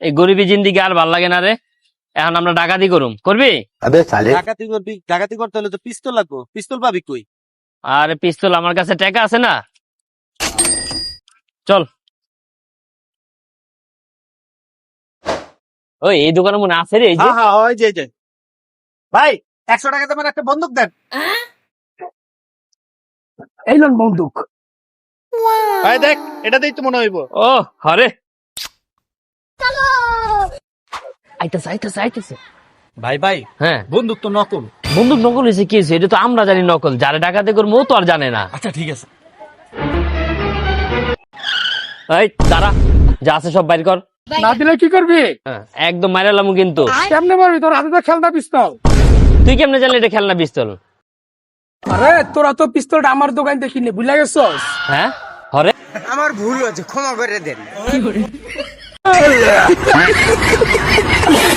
এই গরিবী জিন্দিগি আর ভালো লাগে না রে। এখন আমরা ডাকাতি করুম। করবি? ডাকাতি করতে হলে তো পিস্তল লাগবো। পিস্তল পাবি কই? আরে পিস্তল আমার কাছে টাকা আছে না। চল। ওই এই দোকানে মনে আছে রে হ্যাঁ, হ্যাঁ ওই যে যে। ভাই একশো টাকা তোমার একটা বন্দুক দেন। এই লোন বন্দুক। ভাই দেখ এটা তো মনে হইব। ও হরে। আইতেছে আইতেছে আইতেছে। ভাই ভাই হ্যাঁ। বন্দুক তো নকল। বন্দুক নকল হয়েছে কি হয়েছে এটা তো আমরা জানি নকল। যারা ডাকাতি করব তো আর জানে না। আচ্ছা ঠিক আছে। এই দাঁড়া। যা আছে সব বাইর কর। না দিলে কি করবি? হ্যাঁ, একদম মারালাম কিন্তু। কেমনে পারবি তোর হাতে তো খেলনা পিস্তল। তুই কেমনে জানলি এটা খেলনা পিস্তল? আরে তোরা তো পিস্তলটা আমার দোকান থেকে কিনে ভুলে গেছস? হ্যাঁ? হরে। আমার ভুল হয়েছে ক্ষমা করে দেন। Yeah.